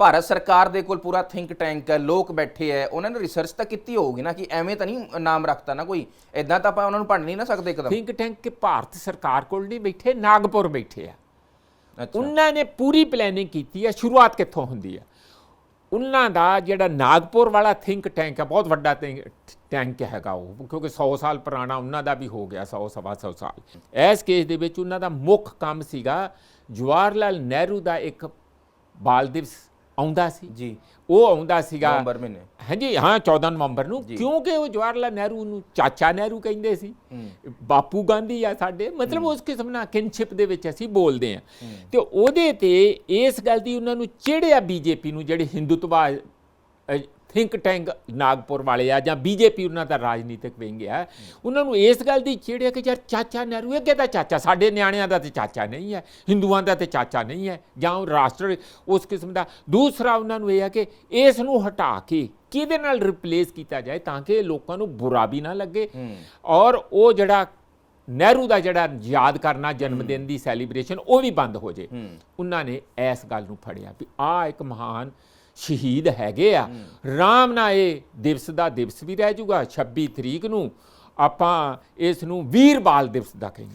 ਭਾਰਤ ਸਰਕਾਰ ਦੇ ਕੋਲ ਪੂਰਾ ਥਿੰਕ ਟੈਂਕ ਹੈ ਲੋਕ ਬੈਠੇ ਹੈ ਉਹਨਾਂ ਨੇ ਰਿਸਰਚ ਤਾਂ ਕੀਤੀ ਹੋਊਗੀ ਨਾ ਕਿ ਐਵੇਂ ਤਾਂ ਨਹੀਂ ਨਾਮ ਰੱਖਤਾ ਨਾ ਕੋਈ। ਐਦਾਂ ਤਾਂ ਆਪਾਂ ਉਹਨਾਂ ਨੂੰ ਭੰਡ ਨਹੀਂ ਨਾ ਸਕਦੇ ਇੱਕਦਮ। ਥਿੰਕ ਟੈਂਕ ਕਿ ਭਾਰਤ ਸਰਕਾਰ ਕੋਲ ਨਹੀਂ ਬੈਠੇ ਨਾਗਪੁਰ ਬੈਠੇ ਆ ਉਹਨਾਂ ਨੇ ਪੂਰੀ ਪਲੈਨਿੰਗ ਕੀਤੀ ਹੈ ਸ਼ੁਰੂਆਤ ਕਿੱਥੋਂ ਹੁੰਦੀ ਹੈ? ਉਹਨਾਂ ਦਾ ਜਿਹੜਾ ਨਾਗਪੁਰ ਵਾਲਾ ਥਿੰਕ ਟੈਂਕ ਹੈ ਬਹੁਤ ਵੱਡਾ ਟੈਂਕ ਹੈਗਾ ਉਹ ਕਿਉਂਕਿ 100 ਸਾਲ ਪੁਰਾਣਾ ਉਹਨਾਂ ਦਾ ਵੀ ਹੋ ਗਿਆ 100 ਸਵਾ 100 ਸਾਲ। ਇਸ ਕੇਸ ਦੇ ਵਿੱਚ ਉਹਨਾਂ ਦਾ ਮੁੱਖ ਕੰਮ ਸੀਗਾ ਜਵਾਹਰ ਲਾਲ ਨਹਿਰੂ ਦਾ ਇੱਕ ਬਾਲ ਦਿਵਸ ਆਉਂਦਾ ਸੀ? ਜੀ। ਉਹ ਆਉਂਦਾ ਸੀਗਾ। ਨਵੰਬਰ ਮਹੀਨੇ। ਹਾਂਜੀ ਹਾਂ 14 ਨਵੰਬਰ ਨੂੰ। ਕਿਉਂਕਿ ਉਹ ਜਵਾਹਰ ਲਾਲ ਨਹਿਰੂ ਨੂੰ ਚਾਚਾ ਨਹਿਰੂ ਕਹਿੰਦੇ ਸੀ। ਬਾਪੂ ਗਾਂਧੀ ਆ ਸਾਡੇ। ਮਤਲਬ ਉਸ ਕਿਸਮ ਨਾਲ ਕਿਨਸ਼ਿਪ ਦੇ ਵਿੱਚ ਅਸੀਂ ਬੋਲਦੇ ਆ ਤੇ ਉਹਦੇ ਤੇ ਇਸ ਗੱਲ ਦੀ ਉਹਨਾਂ ਨੂੰ ਚਿੜਿਆ ਬੀਜੇਪੀ ਨੂੰ ਜਿਹੜੇ ਹਿੰਦੂਤਵਾ ਥਿੰਕ ਟੈਂਕ ਨਾਗਪੁਰ ਵਾਲੇ ਆ ਜਾਂ ਬੀਜੇਪੀ ਉਹਨਾਂ ਦਾ ਰਾਜਨੀਤਿਕ ਵਿੰਗ ਆ। ਉਹਨਾਂ ਨੂੰ ਇਸ ਗੱਲ ਦੀ ਚਿੜਿਆ ਕਿ ਯਾਰ ਚਾਚਾ ਨਹਿਰੂ ਅੱਗੇ ਤਾਂ ਚਾਚਾ ਸਾਡੇ ਨਿਆਣਿਆਂ ਦਾ ਤੇ ਚਾਚਾ ਨਹੀਂ ਹੈ ਹਿੰਦੂਆਂ ਦਾ ਤੇ ਚਾਚਾ ਨਹੀਂ ਹੈ ਜਾਂ ਉਹ ਰਾਸ਼ਟਰ ਉਸ ਕਿਸਮ ਦਾ। ਦੂਸਰਾ ਉਹਨਾਂ ਨੂੰ ਇਹ ਹੈ ਕਿ ਇਸ ਨੂੰ ਹਟਾ ਕੇ ਕਿਹਦੇ ਨਾਲ ਰਿਪਲੇਸ ਕੀਤਾ ਜਾਏ ਤਾਂ ਕਿ ਲੋਕਾਂ ਨੂੰ ਬੁਰਾ ਵੀ ਨਾ ਲੱਗੇ। ਔਰ ਉਹ ਜਿਹੜਾ ਨਹਿਰੂ ਦਾ ਜਿਹੜਾ ਯਾਦ ਕਰਨਾ ਜਨਮ ਦਿਨ ਦੀ ਸੈਲੀਬ੍ਰੇਸ਼ਨ ਉਹ ਵੀ ਬੰਦ ਹੋ ਜੇ। ਉਹਨਾਂ ਨੇ ਇਸ ਗੱਲ ਨੂੰ ਫੜਿਆ ਵੀ ਆ ਇੱਕ ਮਹਾਨ ਸ਼ਹੀਦ ਹੈਗੇ ਆ। ਰਾਮ ਨਾਲ ਇਹ ਦਿਵਸ ਦਾ ਦਿਵਸ ਵੀ ਰਹਿ ਜਾਊਗਾ 26 ਤਰੀਕ ਨੂੰ ਆਪਾਂ ਇਸ ਨੂੰ ਵੀਰ ਬਾਲ ਦਿਵਸ ਦਾ ਕਹਿੰਦੇ